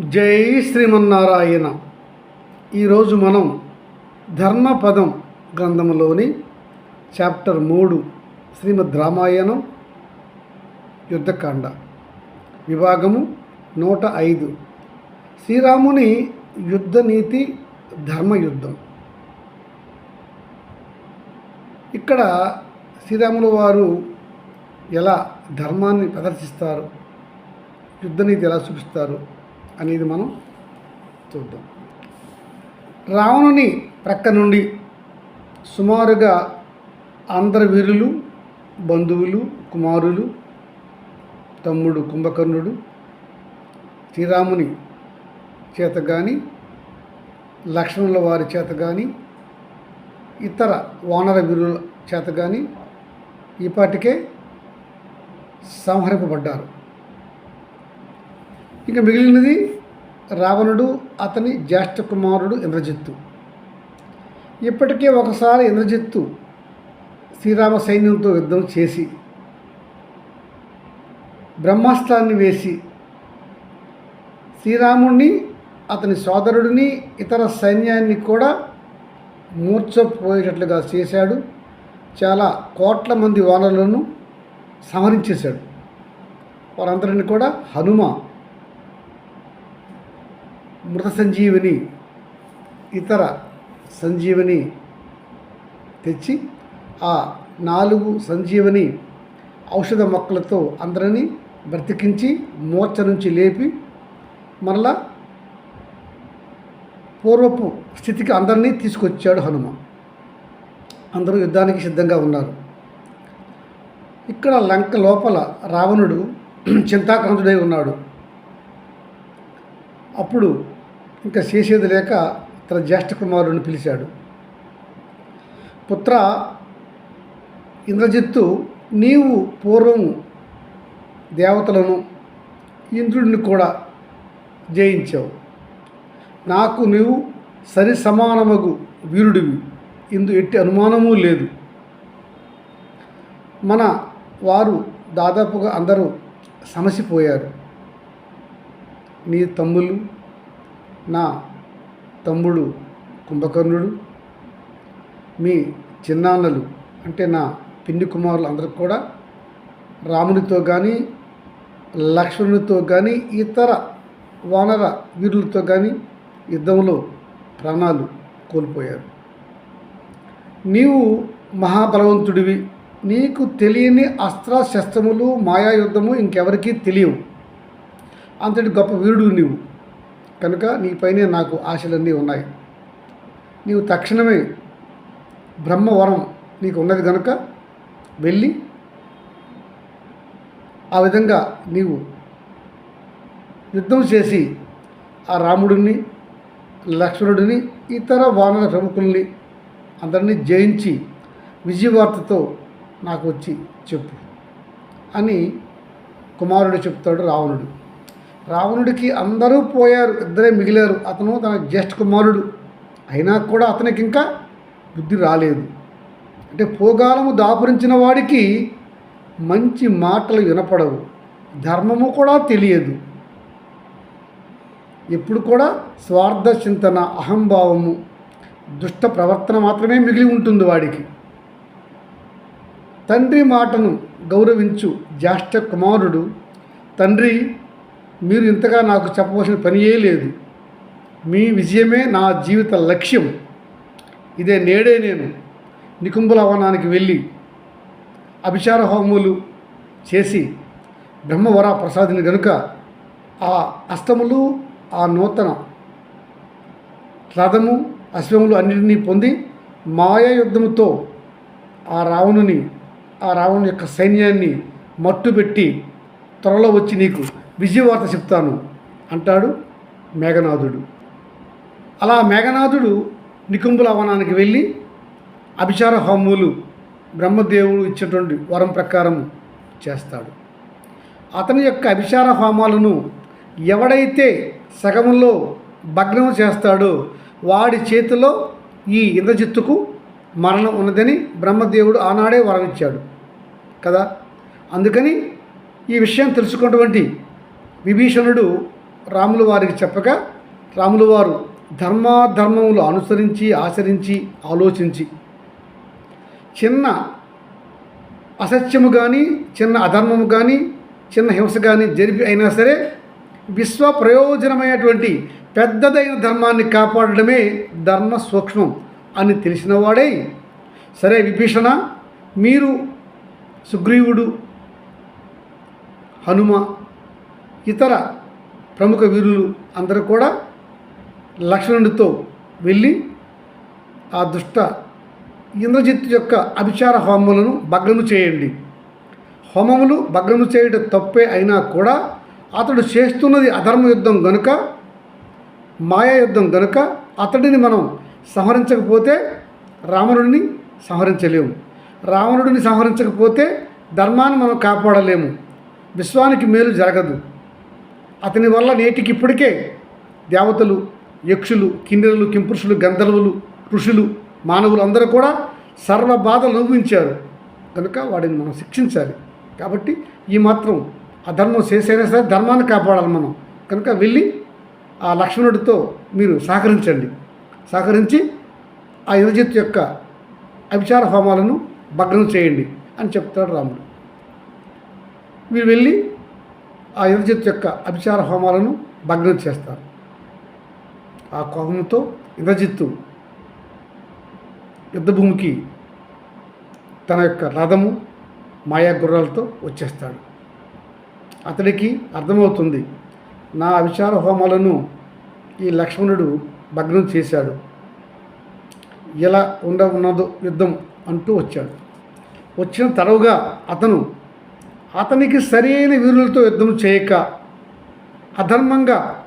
జై శ్రీమన్నారాయణ. ఈరోజు మనం ధర్మపదం గ్రంథంలోని చాప్టర్ మూడు శ్రీమద్ రామాయణం యుద్ధకాండ విభాగము నూట ఐదు. శ్రీరాముని యుద్ధనీతి ధర్మయుద్ధం. ఇక్కడ శ్రీరాములు వారు ఎలా ధర్మాన్ని ప్రదర్శిస్తారు యుద్ధనీతి ఎలా చూపిస్తారు అనేది మనం చూద్దాం. రావణుని ప్రక్క నుండి సుమారుగా అందరి వీరులు బంధువులు కుమారులు తమ్ముడు కుంభకర్ణుడు శ్రీరాముని చేత కానీ లక్ష్మణుల వారి చేత కానీ ఇతర వానర వీరుల చేత కానీ ఇప్పటికే సంహరింపబడ్డారు. ఇంకా మిగిలినది రావణుడు అతని జ్యేష్ఠ కుమారుడు ఇంద్రజిత్తు. ఇప్పటికే ఒకసారి ఇంద్రజిత్తు శ్రీరామ సైన్యంతో యుద్ధం చేసి బ్రహ్మాస్త్రాన్ని వేసి శ్రీరాముణ్ణి అతని సోదరుడిని ఇతర సైన్యాన్ని కూడా మూర్చపోయేటట్లుగా చేశాడు. చాలా కోట్ల మంది వానరులను సంహరించేశాడు. వారందరిని కూడా హనుమ మృత సంజీవిని ఇతర సంజీవిని తెచ్చి ఆ నాలుగు సంజీవిని ఔషధ మొక్కలతో అందరినీ బ్రతికించి మూర్ఛ నుంచి లేపి మరలా పూర్వపు స్థితికి అందరినీ తీసుకొచ్చాడు హనుమ అందరూ యుద్ధానికి సిద్ధంగా ఉన్నారు. ఇక్కడ లంక లోపల రావణుడు చింతాక్రాంతుడై ఉన్నాడు. అప్పుడు ఇంకా చేసేది లేక తన జ్యేష్ఠ కుమారుడిని పిలిచాడు. పుత్ర ఇంద్రజిత్తు నీవు పూర్వం దేవతలను ఇంద్రుడిని కూడా జయించావు. నాకు నీవు సరి సమానమగు వీరుడివి. ఇందు ఎట్టి అనుమానము లేదు. మన వారు దాదాపుగా అందరూ సమసిపోయారు. నీ తమ్ములు నా తమ్ముడు కుంభకర్ణుడు మీ చిన్నాన్నలు అంటే నా పిన్ని కుమారులు అందరూ కూడా రామునితో కానీ లక్ష్మణునితో కానీ ఇతర వానర వీరులతో కానీ యుద్ధంలో ప్రాణాలు కోల్పోయారు. నీవు మహాబలవంతుడివి. నీకు తెలియని అస్త్ర శస్త్రములు మాయాయుద్ధము ఇంకెవరికీ తెలియవు. అంతటి గొప్ప వీరుడు నీవు. కనుక నీపైనే నాకు ఆశలన్నీ ఉన్నాయి. నీవు తక్షణమే బ్రహ్మవరం నీకు ఉన్నది కనుక వెళ్ళి ఆ విధంగా నీవు యుద్ధం చేసి ఆ రాముడిని లక్ష్మణుడిని ఇతర వానర ప్రముఖుల్ని అందరినీ జయించి విజయవార్తతో నాకు వచ్చి చెప్పు అని కుమారుడు చెప్తాడు రావణుడు. రావణుడికి అందరూ పోయారు ఇద్దరే మిగిలారు. అతను తన జ్యేష్ఠ కుమారుడు. అయినా కూడా అతనికి ఇంకా బుద్ధి రాలేదు. అంటే పోగాలము దాపురించిన వాడికి మంచి మాటలు వినపడవు. ధర్మము కూడా తెలియదు. ఎప్పుడు కూడా స్వార్థ చింతన అహంభావము దుష్ట ప్రవర్తన మాత్రమే మిగిలి ఉంటుంది వాడికి. తండ్రి మాటను గౌరవించు జ్యేష్ఠ కుమారుడు. తండ్రి మీరు ఇంతగా నాకు చెప్పవలసిన పనియే లేదు. మీ విజయమే నా జీవిత లక్ష్యం. ఇదే నేడే నేను నికుంభుల వనానికి వెళ్ళి అభిచార హోమములు చేసి బ్రహ్మవర ప్రసాదిని గనుక ఆ అస్తములు ఆ నూతన రథము అశ్వములు అన్నింటినీ పొంది మాయా యుద్ధముతో ఆ రావణుని ఆ రావణు యొక్క సైన్యాన్ని మట్టుపెట్టి త్వరలో వచ్చి నీకు విజయవార్త చెప్తాను అంటాడు మేఘనాథుడు. అలా మేఘనాథుడు నికుంభుల వనానికి వెళ్ళి అభిచార హోములు బ్రహ్మదేవుడు ఇచ్చినటువంటి వరం ప్రకారం చేస్తాడు. అతని యొక్క అభిచార హోమాలను ఎవడైతే సగంలో భగ్నం చేస్తాడో వాడి చేతిలో ఈ ఇంద్రజిత్తుకు మరణం ఉన్నదని బ్రహ్మదేవుడు ఆనాడే వరం ఇచ్చాడు కదా? అందుకని ఈ విషయం తెలుసుకున్నటువంటి విభీషణుడు రాములు వారికి చెప్పగా రాములు వారు ధర్మాధర్మములు అనుసరించి ఆచరించి ఆలోచించి. చిన్న అసత్యము కానీ చిన్న అధర్మము కానీ చిన్న హింస కానీ జరిపి అయినా సరే విశ్వ ప్రయోజనమైనటువంటి పెద్దదైన ధర్మాన్ని కాపాడడమే ధర్మ సూక్ష్మం అని తెలిసినవాడే సరే విభీషణ మీరు సుగ్రీవుడు హనుమ ఇతర ప్రముఖ వీరులు అందరూ కూడా లక్ష్మణుడితో వెళ్ళి ఆ దుష్ట ఇంద్రజిత్తు యొక్క అభిచార హోమములను భగ్నము చేయండి. హోమములు భగ్నము చేయడం తప్పే అయినా కూడా అతడు చేస్తున్నది అధర్మ యుద్ధం గనుక మాయా యుద్ధం గనుక అతడిని మనం సంహరించకపోతే రావణుడిని సంహరించలేము. రావణుడిని సంహరించకపోతే ధర్మాన్ని మనం కాపాడలేము. విశ్వానికి మేలు జరగదు. అతని వల్ల నేటికి ఇప్పటికే దేవతలు యక్షులు కిన్నెరులు కింపురుషులు గంధర్వులు ఋషులు మానవులు అందరూ కూడా సర్వ బాధలు అనుభవించారు. కనుక వాడిని మనం శిక్షించాలి. కాబట్టి ఈ మాత్రం అధర్మం చేసైనా సరే ధర్మాన్ని కాపాడాలి మనం. కనుక వెళ్ళి ఆ లక్ష్మణుడితో మీరు సహకరించండి. సహకరించి ఆ ఇంద్రజిత్ యొక్క అభిచార హోమాలను భగ్నం చేయండి అని చెప్తాడు రాముడు. వీరు వెళ్ళి ఆ ఇంద్రజిత్ యొక్క అభిచార హోమాలను భగ్నం చేస్తారు. ఆ కోపంతో ఇంద్రజిత్తు యుద్ధభూమికి తన యొక్క రథము మాయా గుర్రాలతో వచ్చేస్తాడు. అతడికి అర్థమవుతుంది నా అభిచార హోమాలను ఈ లక్ష్మణుడు భగ్నం చేశాడు. ఎలా ఉండ ఉన్నదో యుద్ధం అంటూ వచ్చాడు. వచ్చిన తడవుగా అతను అతనికి సరైన వీరులతో యుద్ధం చేయక అధర్మంగా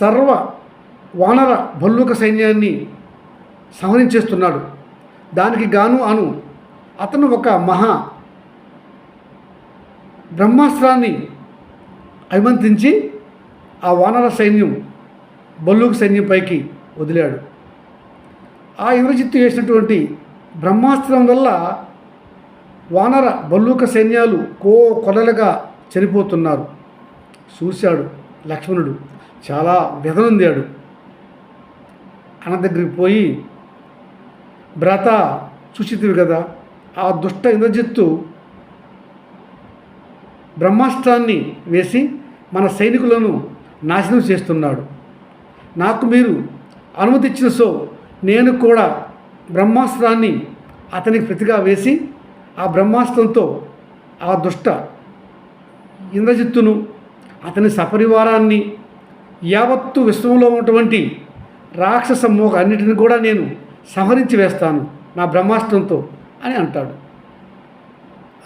సర్వ వానర భల్లుక సైన్యాన్ని సంహరించేస్తున్నాడు. దానికి గాను అను అతను ఒక మహా బ్రహ్మాస్త్రాన్ని అభిమంతించి ఆ వానర సైన్యం బల్లుక సైన్యంపైకి వదిలాడు. ఆ ఇంద్రజిత్తు వేసినటువంటి బ్రహ్మాస్త్రం వల్ల వానర బల్లూక సైన్యాలు కో కొలలుగా చనిపోతున్నారు చూశాడు లక్ష్మణుడు. చాలా వ్యధనుందాడు. అన్న దగ్గరికి పోయి భ్రత చూచితివి కదా ఆ దుష్ట ఇంద్రజిత్తు బ్రహ్మాస్త్రాన్ని వేసి మన సైనికులను నాశనం చేస్తున్నాడు. నాకు మీరు అనుమతి ఇచ్చిన సో నేను కూడా బ్రహ్మాస్త్రాన్ని అతనికి ప్రతిగా వేసి ఆ బ్రహ్మాస్త్రంతో ఆ దుష్ట ఇంద్రజిత్తును అతని సపరివారాన్ని యావత్తు విశ్వంలో ఉన్నటువంటి రాక్షస మోగ అన్నిటిని కూడా నేను సంహరించి వేస్తాను నా బ్రహ్మాస్త్రంతో అని అంటాడు.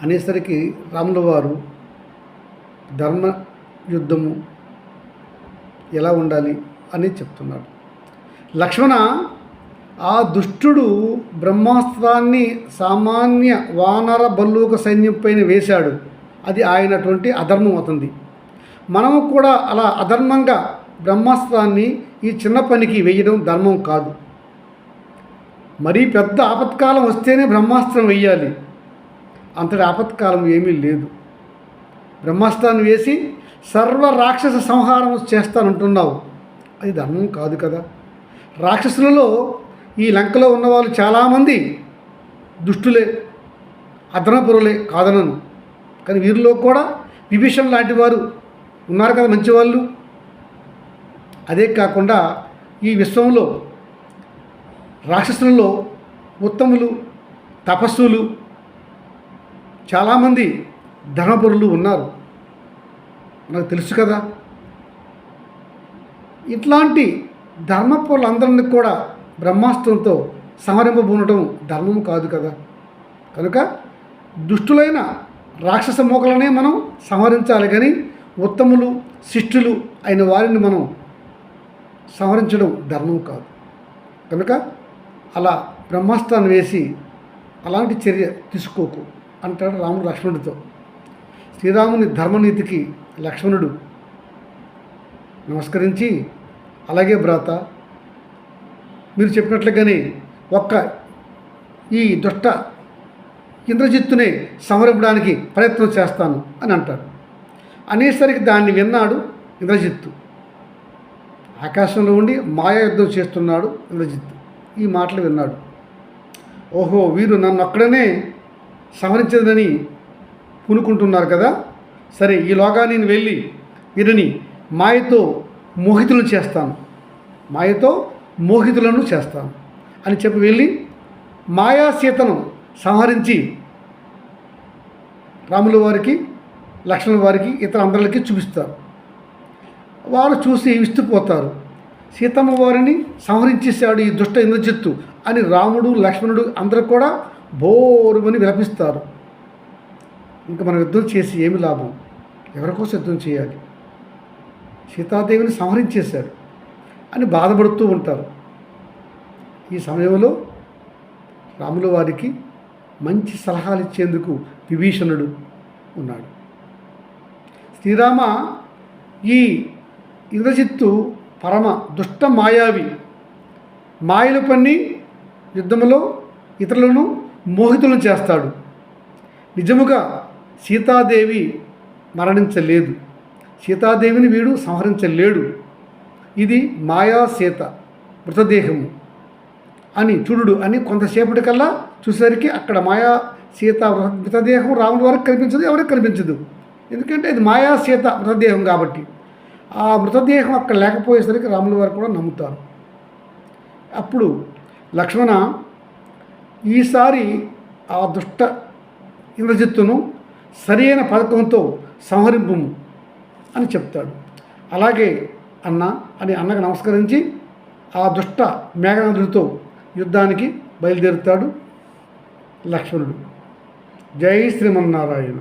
అనేసరికి రాముల వారు ధర్మ యుద్ధము ఎలా ఉండాలి అని చెప్తున్నాడు లక్ష్మణ ఆ దుష్టుడు బ్రహ్మాస్త్రాన్ని సామాన్య వానర బల్లూక సైన్యం పైన వేశాడు. అది ఆయనటువంటి అధర్మం అవుతుంది. మనము కూడా అలా అధర్మంగా బ్రహ్మాస్త్రాన్ని ఈ చిన్న పనికి వేయడం ధర్మం కాదు. మరీ పెద్ద ఆపత్కాలం వస్తేనే బ్రహ్మాస్త్రం వేయాలి. అంతటి ఆపత్కాలం ఏమీ లేదు. బ్రహ్మాస్త్రాన్ని వేసి సర్వ రాక్షస సంహారం చేస్తానంటున్నావు. అది ధర్మం కాదు కదా. రాక్షసులలో ఈ లంకలో ఉన్నవాళ్ళు చాలామంది దుష్టులే అదనపురులే కాదనను. కానీ వీరిలో కూడా విభీషణ్ లాంటి వారు ఉన్నారు కదా మంచివాళ్ళు. అదే కాకుండా ఈ విశ్వంలో రాక్షసులలో ఉత్తములు తపస్సులు చాలామంది ధనపరులు ఉన్నారు. నాకు తెలుసు కదా. ఇట్లాంటి ధర్మపరులందరినీ కూడా బ్రహ్మాస్త్రంతో సంహరింపబూనడం ధర్మం కాదు కదా. కనుక దుష్టులైన రాక్షస మోకలనే మనం సంహరించాలి కానీ ఉత్తములు శిష్టులు అయిన వారిని మనం సంహరించడం ధర్మం కాదు. కనుక అలా బ్రహ్మాస్త్రాన్ని వేసి అలాంటి చర్య తీసుకోకు అంటాడు రాముడు లక్ష్మణుడితో. శ్రీరాముని ధర్మనీతికి లక్ష్మణుడు నమస్కరించి అలాగే భ్రాత మీరు చెప్పినట్లుగానే ఒక్క ఈ దుష్ట ఇంద్రజిత్తునే సంహరింపడానికి ప్రయత్నం చేస్తాను అని అంటాడు అనేసరికి దాన్ని విన్నాడు ఇంద్రజిత్తు. ఆకాశంలో ఉండి మాయాయుద్ధం చేస్తున్నాడు ఇంద్రజిత్తు. ఈ మాటలు విన్నాడు. ఓహో వీరు నన్ను అక్కడనే సంహరించదని పూనుకుంటున్నారు కదా? సరే ఈలోగా నేను వెళ్ళి వీరిని మాయతో మోహితులను చేస్తాను. మాయతో మోహితులను చేస్తాను అని చెప్పి వెళ్ళి మాయా సీతను సంహరించి రాముల వారికి లక్ష్మణ వారికి ఇతర అందరికి చూపిస్తారు. వారు చూసి విస్తుపోతారు సీతమ్మ వారిని సంహరించేశాడు ఈ దుష్ట ఇంద్రజిత్తు అని రాముడు లక్ష్మణుడు అందరూ కూడా బోరుమని విలపిస్తారు. ఇంకా మనం యుద్ధం చేసి ఏమి లాభం? ఎవరి కోసం యుద్ధం చేయాలి? సీతాదేవిని సంహరించేశాడు అని బాధపడుతూ ఉంటారు. ఈ సమయంలో రాముల వారికి మంచి సలహాలు ఇచ్చేందుకు విభీషణుడు ఉన్నాడు. శ్రీరామ ఈ ఇంద్రజిత్తు పరమ దుష్ట మాయావి మాయలు పన్ని యుద్ధంలో ఇతరులను మోహితులను చేస్తాడు. నిజముగా సీతాదేవి మరణించలేదు. సీతాదేవిని వీడు సంహరించలేడు. ఇది మాయాసీత మృతదేహము అని చూడు అని కొంతసేపటికల్లా చూసేసరికి అక్కడ మాయా సీత మృతదేహం రాముడి వరకు కనిపించదు ఎవరికి కనిపించదు. ఎందుకంటే ఇది మాయా సీత మృతదేహం కాబట్టి. ఆ మృతదేహం అక్కడ లేకపోయేసరికి రాముల వారు కూడా నమ్ముతారు. అప్పుడు లక్ష్మణ ఈసారి ఆ దుష్ట ఇంద్రజిత్తును సరైన పథకంతో సంహరింపు అని చెప్తాడు. అలాగే అన్న అని అన్నకు నమస్కరించి ఆ దుష్ట మేఘనాథుడితో యుద్ధానికి బయలుదేరుతాడు లక్ష్మణుడు. జై శ్రీమన్నారాయణ.